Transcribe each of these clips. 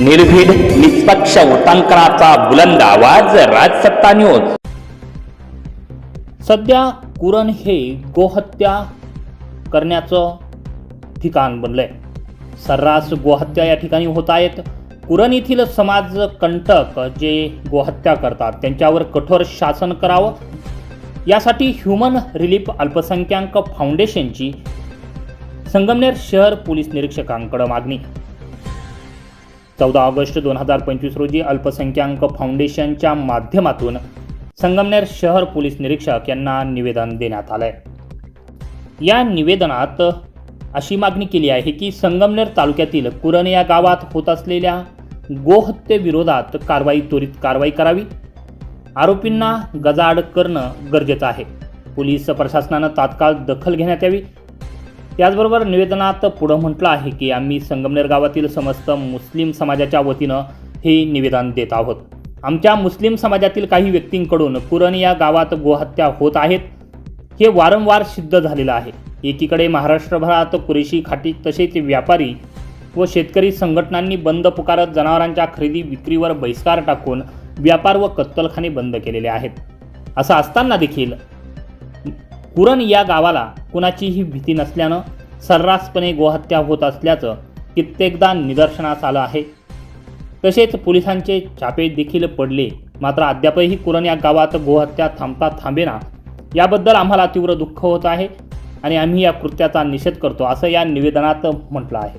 निर्भीड निष्पक्ष उटंकनाचा बुलंद आवाज राजसत्ता न्यूज. सध्या कुरण हे गोहत्या करण्याचं ठिकाण बनलंय. सर्रास गोहत्या या ठिकाणी होत आहेत. कुरण येथील समाज कंटक जे गोहत्या करतात त्यांच्यावर कठोर शासन करावं. यासाठी ह्युमन रिलीफ अल्पसंख्याक फाउंडेशनची संगमनेर शहर पोलीस निरीक्षकांकडे मागणी. चौदा ऑगस्ट दोन हजार पंचवीस रोजी अल्पसंख्याक फाउंडेशनच्या माध्यमातून संगमनेर शहर पोलीस निरीक्षक यांना निवेदन देण्यात आलंय. या निवेदनात अशी मागणी केली आहे की संगमनेर तालुक्यातील कुरण या गावात होत असलेल्या गोहत्येविरोधात कारवाई त्वरित कारवाई करावी. आरोपींना गजाआड करणं गरजेचं आहे. पोलीस प्रशासनानं तात्काळ दखल घेण्यात यावी. त्याचबरोबर निवेदनात पुढं म्हटलं आहे की आम्ही संगमनेर गावातील समस्त मुस्लिम समाजाच्या वतीनं हे निवेदन देत आहोत. आमच्या मुस्लिम समाजातील काही व्यक्तींकडून कुरण या गावात गोहत्या होत आहेत. हे वारंवार सिद्ध झालेलं आहे. एकीकडे महाराष्ट्रभरात कुरेशी खाटी तसेच व्यापारी व शेतकरी संघटनांनी बंद पुकारत जनावरांच्या खरेदी विक्रीवर बहिष्कार टाकून व्यापार व कत्तलखाने बंद केलेले आहेत. असं असताना देखील कुरण या गावाला कुणाचीही भीती नसल्यानं सर्रासपणे गोहत्या होत असल्याचं कित्येकदा निदर्शनास आलं आहे. तसेच पोलिसांचे छापे देखील पडले. मात्र अद्यापही कुरण या गावात गोहत्या थांबता थांबेना. याबद्दल आम्हाला तीव्र दुःख होत आहे आणि आम्ही या कृत्याचा निषेध करतो असं या निवेदनात म्हटलं आहे.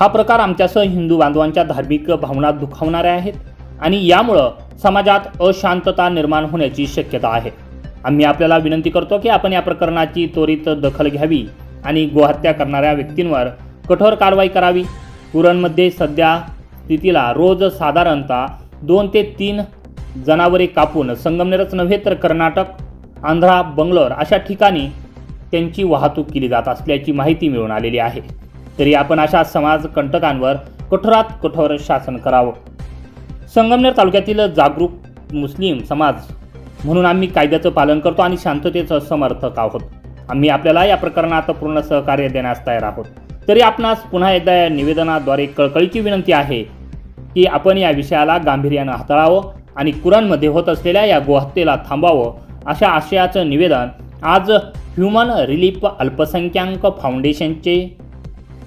हा प्रकार आमच्यासह हिंदू बांधवांच्या धार्मिक भावना दुखावणाऱ्या आहेत आणि यामुळं समाजात अशांतता निर्माण होण्याची शक्यता आहे. आम्ही आपल्याला विनंती करतो की आपण या प्रकरणाची त्वरित दखल घ्यावी आणि गोहत्या करणाऱ्या व्यक्तींवर कठोर कारवाई करावी. पुरणमध्ये सध्या स्थितीला रोज साधारणतः दोन ते तीन जनावरे कापून संगमनेरच नव्हे तर कर्नाटक आंध्रा बंगलोर अशा ठिकाणी त्यांची वाहतूक केली जात असल्याची माहिती मिळून आलेली आहे. तरी आपण अशा समाज कंटकांवर कठोरात कठोर शासन करावं. संगमनेर तालुक्यातील जागरूक मुस्लिम समाज म्हणून आम्ही कायद्याचं पालन करतो आणि शांततेचं समर्थक आहोत. आम्ही आपल्याला या प्रकरणात पूर्ण सहकार्य देण्यास तयार आहोत. तरी आपणास पुन्हा एकदा या निवेदनाद्वारे कळकळीची विनंती आहे की आपण या विषयाला गांभीर्यानं हाताळावं आणि कुराणमध्ये होत असलेल्या या गोहत्येला थांबावं अशा आशयाचं निवेदन आज ह्युमन रिलीफ अल्पसंख्याक फाउंडेशनचे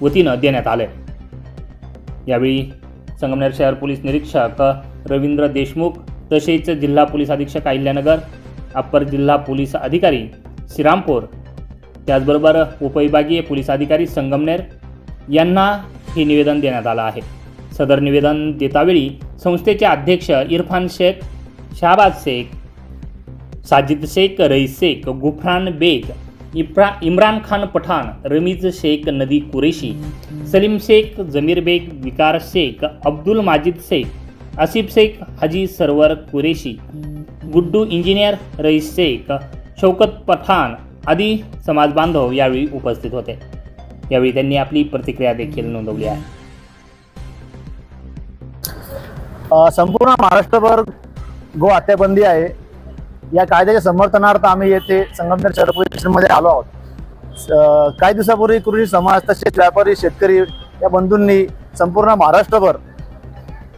वतीनं देण्यात आलं यावेळी संगमनेर शहर पोलीस निरीक्षक रवींद्र देशमुख तसेच जिल्हा पोलीस अधीक्षक अहिल्यानगर अप्पर जिल्हा पोलीस अधिकारी श्रीरामपूर त्याचबरोबर उपविभागीय पोलीस अधिकारी संगमनेर यांना हे निवेदन देण्यात आलं आहे. सदर निवेदन देतावेळी संस्थेचे अध्यक्ष इरफान शेख शहाबाद शेख साजिद शेख रईस शेख गुफरान बेग इफ्रा इम्रान खान पठाण रमीज शेख नदी कुरेशी सलीम शेख जमीर बेग विकार शेख अब्दुल माजिद शेख आसिफ शेख हाजी सरवर कुरेशी गुड्डू इंजिनियर रईस शेख शौकत पठाण आदी समाज बांधव यावेळी उपस्थित होते. यावेळी त्यांनी आपली प्रतिक्रिया देखील नोंदवली आहे. संपूर्ण महाराष्ट्रभर गो हत्याबंदी आहे. या कायद्याच्या समर्थनार्थ आम्ही येथे संगमनेर शहर पोलीस स्टेशनमध्ये आलो आहोत. काही दिवसापूर्वी कृषी समाज तसेच व्यापारी शेतकरी या बंधूंनी संपूर्ण महाराष्ट्रभर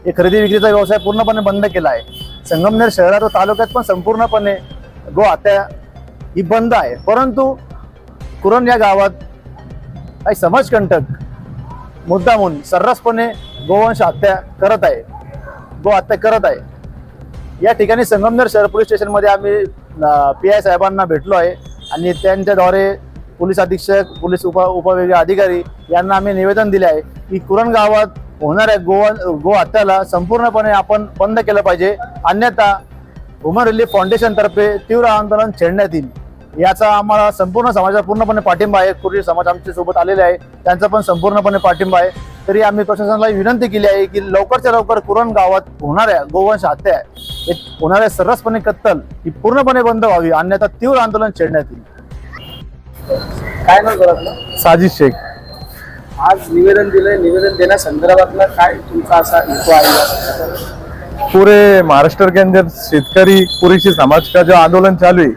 हे खरेदी विक्रीचा व्यवसाय पूर्णपणे बंद केला आहे. संगमनेर शहरात व तालुक्यात पण संपूर्णपणे गो हत्या ही बंद आहे. परंतु कुरण या गावात काही समाजकंटक मुद्दामून सर्रासपणे गोवंश हत्या करत आहे. गो हत्या करत आहे. या ठिकाणी संगमनेर शहर पोलीस स्टेशनमध्ये आम्ही पी आय साहेबांना भेटलो आहे आणि त्यांच्याद्वारे पोलीस अधीक्षक पोलीस उप उपविभागीय अधिकारी यांना आम्ही निवेदन दिले आहे की कुरण गावात होणाऱ्या गो गो हत्याला संपूर्णपणे आपण बंद केलं पाहिजे. अन्यथा ह्युमन रिलीफ फाउंडेशनतर्फे तीव्र आंदोलन छेडण्यात येईल. याचा आम्हाला संपूर्ण समाजाचा पूर्णपणे पाठिंबा आहे. कुर्डी समाज आमच्यासोबत आलेले आहे. त्यांचा पण संपूर्णपणे पाठिंबा आहे. तरी आम्ही प्रशासनाला विनंती केली आहे की लवकरच्या लवकर कुरण गावात होणाऱ्या गोवंश हत्या होणाऱ्या सर्रासपणे कत्तल ही पूर्णपणे बंद व्हावी. अन्यथा तीव्र आंदोलन छेडण्यात येईल. काय नाव साजिद शेख. आज निवेदन दिलंय. निवेदन देण्यासंदर्भातला काय तुमचा असा हेतू आहे? पूरे महाराष्ट्र के अंदर शेतकरी पुरेशी समाज का जो आंदोलन चालू है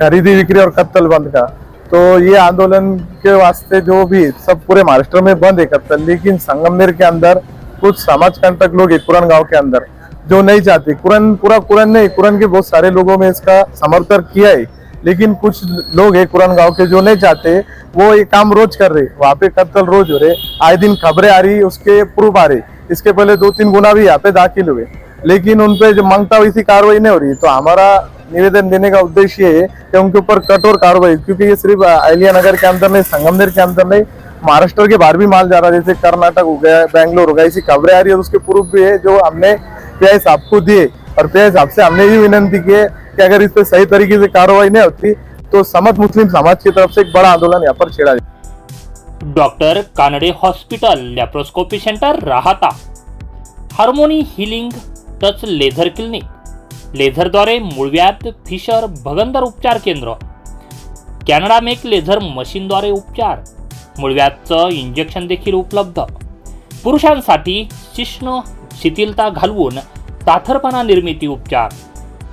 खरीदी बिक्री और कत्तल बंद का? तो ये आंदोलन के वास्ते जो भी सब पूरे महाराष्ट्र में बंद है कत्तल। लेकिन संगमनेर के अंदर कुछ समाज कंटक लोग है कुरन गांव के अंदर जो नहीं चाहते। कुरन पूरा कुरन नहीं कुरन के बहुत सारे लोगों में इसका समर्थन किया है। लेकिन कुछ लोग है कुरन गाँव के जो नहीं चाहते वो ये काम रोज कर रहे। वहाँ पे कत्ल रोज हो रहे। आए दिन खबरें आ रही, उसके प्रूफ आ रहे। इसके पहले दो तीन गुना भी यहाँ पे दाखिल हुए। लेकिन उन पे जो माँगता वैसी कार्रवाई नहीं हो रही तो हमारा निवेदन देने का उद्देश्य है कि उनके ऊपर कठोर कार्रवाई, क्योंकि ये सिर्फ़ अलिया नगर के अंदर नहीं, संगमनेर के अंदर नहीं, महाराष्ट्र के बाहर भी माल जा रहा है। जैसे कर्नाटक हो गया, बैंगलोर हो गया ऐसी खबरें आ रही है। उसके प्रूफ भी है, जो हमने पीआई साहब को दिए। और पीआई साहब से हमने ये विनंती की है कि अगर इस पर सही तरीके से कार्रवाई नहीं होती तो समस्त मुस्लिम समाज की तरफ से एक बड़ा आंदोलन यहाँ पर छेड़ा जाए doctor Kanade hospital laparoscopy centre राहता। Harmony healing touch laser clinic. लेझरद्वारे मुळव्यात फिशर भगंदर उपचार केंद्र। कॅनडा मेक लेझर मशीनद्वारे उपचार। मुळव्यातचं इंजेक्शन देखील उपलब्ध। पुरुषांसाठी शिष्ण शिथिलता घालवून ताथरपणा निर्मिती उपचार।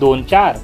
दोन चार.